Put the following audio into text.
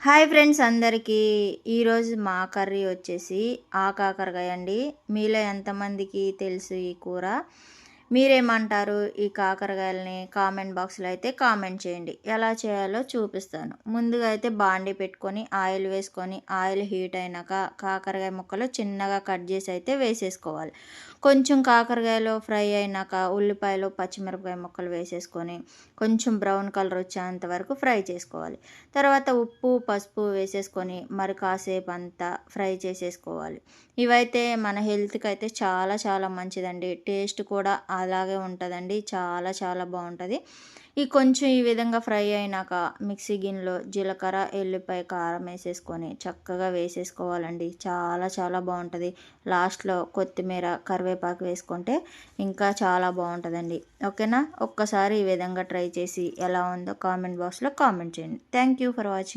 Hi friends అందరికీ. ఈరోజు మా కర్రీ వచ్చేసి ఆ అండి. మీలో ఎంతమందికి తెలుసు ఈ కూర? మీరేమంటారు ఈ కాకరకాయలని కామెంట్ బాక్స్లో అయితే కామెంట్ చేయండి. ఎలా చేయాలో చూపిస్తాను. ముందుగా అయితే బాండి పెట్టుకొని ఆయిల్ వేసుకొని ఆయిల్ హీట్ అయినాక కాకరకాయ ముక్కలు చిన్నగా కట్ చేసి అయితే వేసేసుకోవాలి. కొంచెం కాకరకాయలో ఫ్రై అయినాక ఉల్లిపాయలు పచ్చిమిరపకాయ ముక్కలు వేసేసుకొని కొంచెం బ్రౌన్ కలర్ వచ్చేంత వరకు ఫ్రై చేసుకోవాలి. తర్వాత ఉప్పు పసుపు వేసేసుకొని మరి కాసేపు అంతా ఫ్రై చేసేసుకోవాలి. ఇవైతే మన హెల్త్కి అయితే చాలా చాలా మంచిదండి. టేస్ట్ కూడా అలాగే ఉంటుందండి. చాలా చాలా బాగుంటుంది. ఈ కొంచెం ఈ విధంగా ఫ్రై అయినాక మిక్సీ గిన్నెలో జీలకర్ర ఎల్లిపాయ కారం వేసేసుకొని చక్కగా వేసేసుకోవాలండి. చాలా చాలా బాగుంటుంది. లాస్ట్లో కొత్తిమీర కరివేపాకు వేసుకుంటే ఇంకా చాలా బాగుంటుందండి. ఓకేనా? ఒక్కసారి ఈ విధంగా ట్రై చేసి ఎలా ఉందో కామెంట్ బాక్స్లో కామెంట్ చేయండి. Thank you for watching.